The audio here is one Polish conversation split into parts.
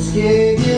It's getting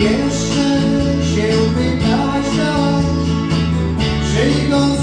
Jeszcze się wydaś, tak? czy go